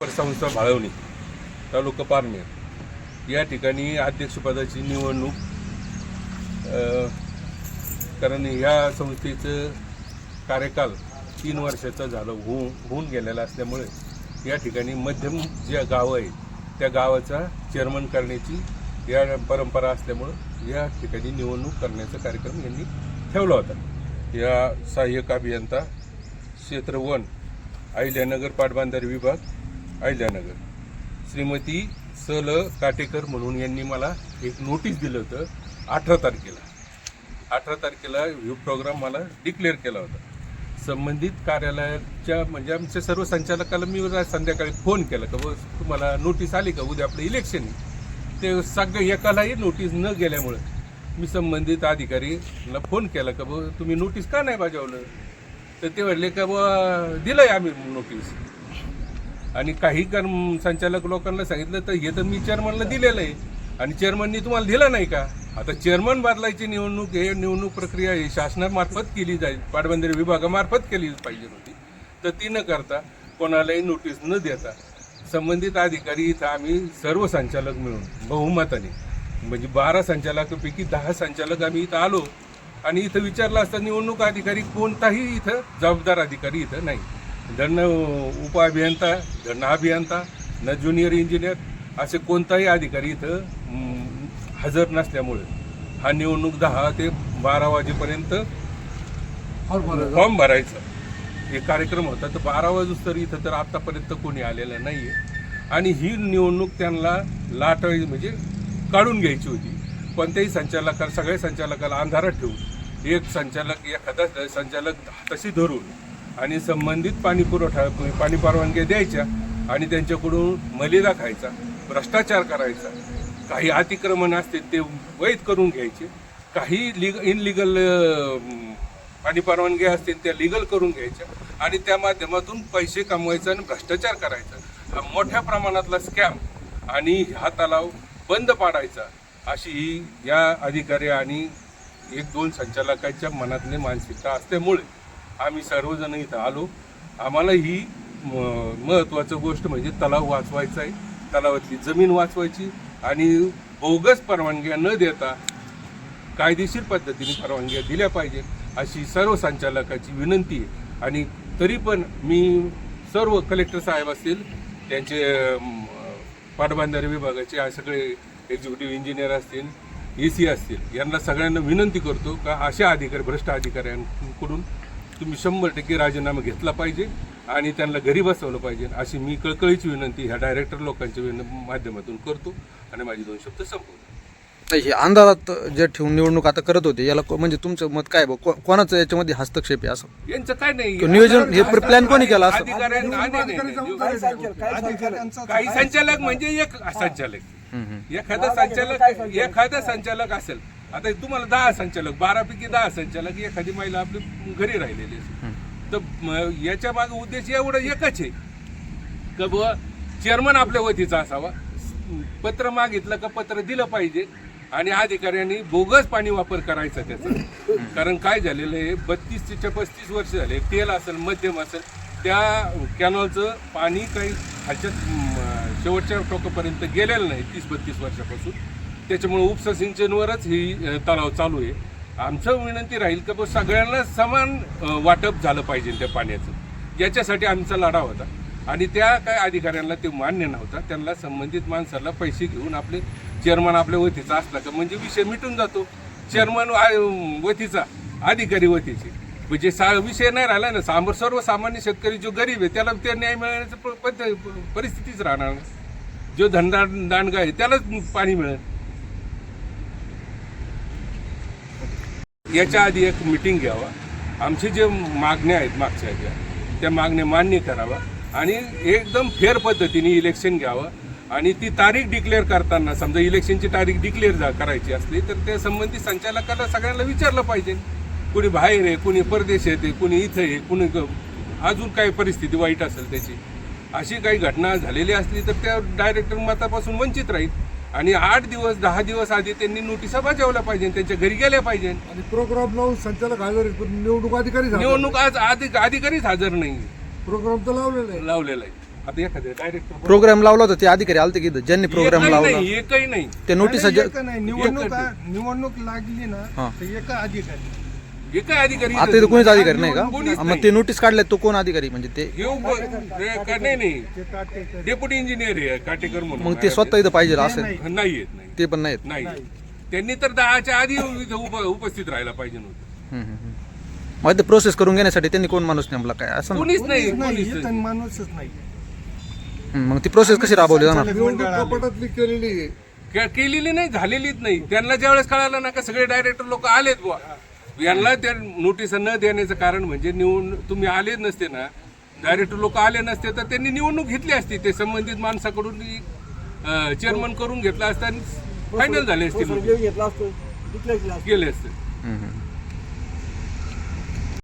संस्था भाळवणी तालुका पारनेर. या ठिकाणी अध्यक्षपदाची निवडणूक कारण ह्या संस्थेचं कार्यकाल तीन वर्षाचा झालं होऊन होऊन गेलेला असल्यामुळे या ठिकाणी मध्यम ज्या गावं आहेत त्या गावाचा चेअरमन करण्याची या परंपरा असल्यामुळं या ठिकाणी निवडणूक करण्याचा कार्यक्रम यांनी ठेवला होता. या सहाय्यक अभियंता क्षेत्र वन अहिल्यानगर पाटबंधारे विभाग अहिल्यानगर. श्रीमती स ल काटेकर म्हणून यांनी मला एक नोटीस दिलं होतं अठरा तारखेला. अठरा तारखेला हा प्रोग्राम मला डिक्लेअर केला होता. संबंधित कार्यालयाच्या म्हणजे आमच्या सर्व संचालकाला मी संध्याकाळी फोन केला का बस तुम्हाला नोटीस आली का? उद्या आपलं इलेक्शन आहे. ते सगळं एकालाही नोटीस न गेल्यामुळं मी संबंधित अधिकारीला फोन केला का बा तुम्ही नोटीस का नाही बजावलं? तर ते म्हटले का बा आहे आम्ही नोटीस आणि काही कर्म संचालक लोकांना सांगितलं तर हे तर मी चेअरमनला दिलेलं आहे. आणि चेअरमननी तुम्हाला दिलं नाही का? आता चेअरमन बदलायची निवडणूक हे निवडणूक प्रक्रिया ही शासनामार्फत केली जाईल. पाटबंधारे विभागामार्फत केली पाहिजे होती. तर ती न करता कोणालाही नोटीस न देता संबंधित अधिकारी इथं आम्ही सर्व संचालक मिळून बहुमताने म्हणजे बारा संचालकापैकी दहा संचालक आम्ही इथं आलो. आणि इथं विचारलं असता निवडणूक अधिकारी कोणताही इथं जबाबदार अधिकारी इथं नाही. धन उप अभियंता धन अभियंता न ज्युनियर इंजिनियर असे कोणताही अधिकारी इथं हजर नसल्यामुळे हा निवडणूक दहा ते बारा वाजेपर्यंत फॉर्म भरायचा. हे कार्यक्रम होता. तर बारा वाजूस तर इथं तर आतापर्यंत कोणी आलेलं नाहीये. आणि ही निवडणूक त्यांना लाटाळी म्हणजे काढून घ्यायची होती. कोणत्याही संचालकाला सगळ्या संचालकाला अंधारात ठेवून एक संचालक एखादा संचालक तशी धरून आणि संबंधित पाणी पुरवठा पाणी परवानग्या द्यायच्या आणि त्यांच्याकडून मलिदा खायचा भ्रष्टाचार करायचा. काही अतिक्रमण असतील ते वैध करून घ्यायचे. काही लिग इनलिगल पाणी परवानग्या असतील त्या लिगल करून घ्यायच्या आणि त्या माध्यमातून पैसे कमवायचा आणि भ्रष्टाचार करायचा. हा मोठ्या प्रमाणातला स्कॅम आणि हा तलाव बंद पाडायचा अशी ही या अधिकारी आणि एक दोन संचालकांच्या मनातली मानसिकता असल्यामुळे आम्ही सर्वजण इथं आलो. आम्हाला ही म- महत्त्वाचं गोष्ट म्हणजे तलाव वाचवायचा आहे. तलावातली जमीन वाचवायची आणि बोगस परवानग्या न देता कायदेशीर पद्धतीने परवानग्या दिल्या पाहिजेत अशी सर्व संचालकाची विनंती आहे. आणि तरी पण मी सर्व कलेक्टर साहेब असतील त्यांचे पाटबंधारे विभागाचे सगळे एक्झिक्युटिव्ह इंजिनियर असतील ए सी असतील यांना सगळ्यांना विनंती करतो का अशा अधिकारी भ्रष्ट अधिकाऱ्यांकडून तुम्ही शंभर टक्के राजीनामा घेतला पाहिजे आणि त्यांना घरी बसवलं पाहिजे अशी मी कळकळीची विनंती ह्या डायरेक्टर लोकांच्या विन माध्यमातून करतो आणि माझी दोन शब्द संपवतो. हे अंधारात जे ठेवून निवडणूक आता करत होते याला म्हणजे तुमचं मत काय कोणाचं याच्यामध्ये हस्तक्षेप आहे असं? यांचं काय नाही नियोजन हे प्लॅन कोणी केला असं. काही संचालक म्हणजे एक संचालक. एखादा संचालक एखादा संचालक असेल आता तुम्हाला दहा संचालक बारा पैकी दहा संचालक एखादी महिला आपली घरी राहिलेली असेल तर याच्या मागे उद्देश एवढं एकच आहे. का बुवा चेअरमन आपल्या वतीचा असावा. पत्र मागितलं का पत्र दिलं पाहिजे. आणि अधिकाऱ्यांनी बोगस पाणी वापर करायचा त्याचा. कारण काय झालेलं आहे बत्तीस ते पस्तीस वर्ष झाले तेल असेल मध्यम असेल त्या कॅनॉलचं पाणी काही म, शेवटच्या टोकापर्यंत गेलेलं नाही तीस बत्तीस वर्षापासून. त्याच्यामुळे उपसा सिंचनवरच ही तलाव चालू आहे. आमचं विनंती राहील का सगळ्यांना समान वाटप झालं पाहिजे त्या पाण्याचं. याच्यासाठी आमचा लढा होता. आणि त्या काय अधिकाऱ्यांना ते मान्य नव्हता. त्यांना संबंधित माणसाला पैसे घेऊन आपले चेअरमन आपल्या वतीचा असला का म्हणजे विषय मिटून जातो. चेअरमन वतीचा अधिकारी वतीचे. म्हणजे सा विषय नाही राहिला ना. सामोर सर्वसामान्य शेतकरी जो गरीब आहे त्याला ते न्याय मिळण्याचं प- परिस्थितीच राहणार जो धंदा दांडगा आहे त्यालाच पाणी मिळेल. याच्या आधी एक मिटिंग घ्यावा. आमचे जे मागण्या आहेत मागच्या ज्या त्या मागण्या मान्य करावा आणि एकदम फेर पद्धतीने इलेक्शन घ्यावं. आणि ती तारीख डिक्लेअर करताना समजा इलेक्शनची तारीख डिक्लेअर जा करायची असली तर त्या संबंधित संचालकाला सगळ्यांना विचारलं पाहिजे. कुणी बाहेर आहे कुणी परदेश आहे कुणी इथं आहे कुणी अजून काही परिस्थिती वाईट असेल त्याची. अशी काही घटना झालेली असली तर त्या डायरेक्टर मतापासून वंचित राहील. आणि आठ दिवस दहा दिवस आधी त्यांनी नोटिसा बजावल्या पाहिजे त्यांच्या घरी गेल्या पाहिजे. आणि प्रोग्राम लावून संचालक हजर आहेत, पण निवडणूक अधिकारी. निवडणूक आज अधिक अधिकारीच हजर नाही. प्रोग्राम तर लावलेला आहे. लावलेला आहे. आता एखाद्या डायरेक्टर प्रोग्राम लावला होता ते अधिकारी आलते की इथं? ज्यांनी प्रोग्राम लावला. नाही एकही नाही. ते नोटीस नाही, एक नाही. निवडणूक निवडणूक लागली हा. ना तर एका अधिकारी अधिकारी? आता इथं कोणीच अधिकारी नाही का? मग ते नोटीस काढले तो कोण अधिकारी? म्हणजे ते हे उप- हे का- नाही नाही. ते काटेकर डेप्युटी इंजिनियर आहे काटेकर म्हणून. मग ते स्वतः इथं पाहिजे असं नाही. नाही येत नाही. ते पण नाहीत नाही त्यांनी तर दहाच्या आधी इथं उप- उपस्थित राहायला पाहिजे नव्हतं. हम्म, हम्म, हम्म. मग ते प्रोसेस करून घेण्यासाठी त्यांनी कोण माणूस नेमला काय? असं ना? कोणीच नाही कोणीच नाही कोणीच इथं नाही. माणूसच नाही. हम्म, मग ती प्रोसेस कशी राबवली जाणार? निवडणूक कपाटातली केलेली आहे. के- केलेली नाही झालेलीच नाही. त्यांना ज्यावेळेस कळालं ना का सगळे डायरेक्टर लोक आलेत बुवा. यांना त्या नोटीस न देण्याचं कारण म्हणजे निवडून तुम्ही आले नसते ना डायरेक्टर लोक आले नसते तर त्यांनी निवडणूक घेतली असती. ते संबंधित माणसाकडून चेअरमन करून घेतला असता फायनल झाले असते गेले असते.